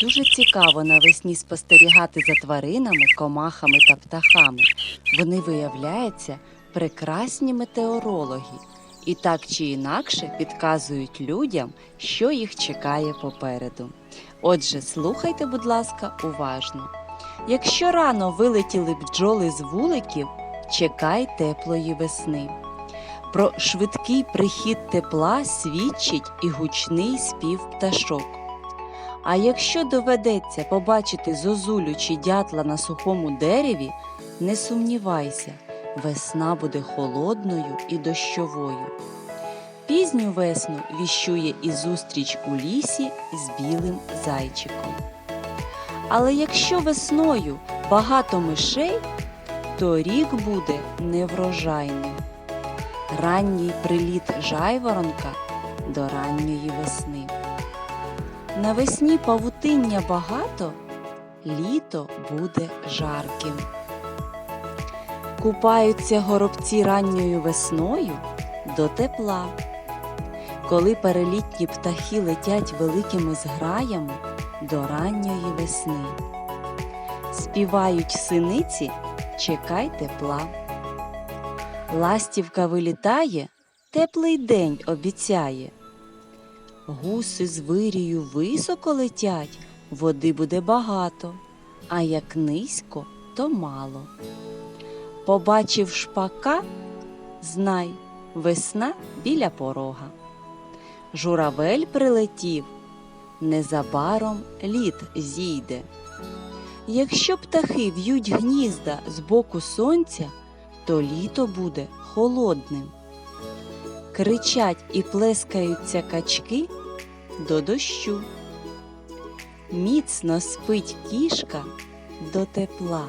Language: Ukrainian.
Дуже цікаво навесні спостерігати за тваринами, комахами та птахами. Вони виявляються прекрасні метеорологи і так чи інакше підказують людям, що їх чекає попереду. Отже, слухайте, будь ласка, уважно. Якщо рано вилетіли бджоли з вуликів, чекай теплої весни. Про швидкий прихід тепла свідчить і гучний спів пташок. А якщо доведеться побачити зозулю чи дятла на сухому дереві, не сумнівайся, весна буде холодною і дощовою. Пізню весну віщує і зустріч у лісі з білим зайчиком. Але якщо весною багато мишей, то рік буде неврожайним. Ранній приліт жайворонка до ранньої весни. Навесні павутиння багато, літо буде жарким. Купаються горобці ранньою весною до тепла. Коли перелітні птахи летять великими зграями до ранньої весни. Співають синиці, чекай тепла. Ластівка вилітає, теплий день обіцяє. Гуси з вирію високо летять, води буде багато, а як низько, то мало. Побачив шпака, знай, весна біля порога. Журавель прилетів, незабаром лід зійде. Якщо птахи в'ють гнізда з боку сонця, то літо буде холодним. Кричать і плескаються качки до дощу. Міцно спить кішка до тепла.